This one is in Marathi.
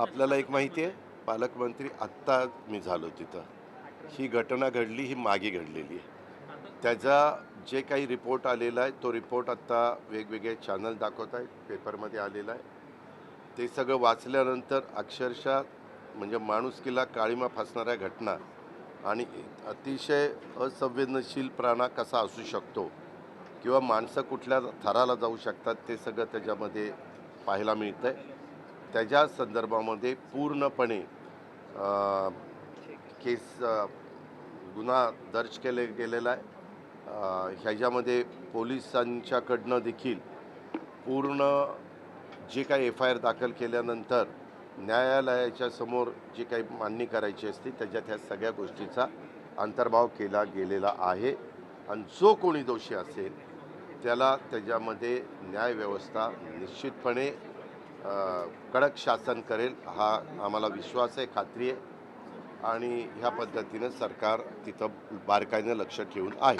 आपल्याला एक माहिती आहे पालकमंत्री आत्ता मी झालो तिथं. ही घटना घडली ही मागे घडलेली आहे. त्याचा जे काही रिपोर्ट आलेला आहे तो रिपोर्ट आत्ता वेगवेगळे चॅनल दाखवत आहेत पेपरमध्ये आलेला आहे. ते सगळं वाचल्यानंतर अक्षरशः म्हणजे माणुसकीला काळीमा फासणाऱ्या घटना आणि अतिशय असंवेदनशील प्राणा कसा असू शकतो किंवा माणसं कुठल्या थराला जाऊ शकतात ते सगळं त्याच्यामध्ये पाहायला मिळतं आहे त्याच्या संदर्भामध्ये पूर्णपणे केस गुन्हा दर्ज केले गेलेला आहे. ह्याच्यामध्ये पोलिसांच्याकडनं देखील पूर्ण जे काही एफ आय आर दाखल केल्यानंतर न्यायालयाच्या समोर जी काही मांडणी करायची असते त्याच्यात ह्या सगळ्या गोष्टीचा अंतर्भाव केला गेलेला आहे. आणि जो कोणी दोषी असेल त्याला त्याच्यामध्ये न्यायव्यवस्था निश्चितपणे कडक शासन करेल हा आम्हाला विश्वास आहे खात्री आहे. आणि ह्या पद्धतीनं सरकार तिथं बारकाईनं लक्ष ठेवून आहे.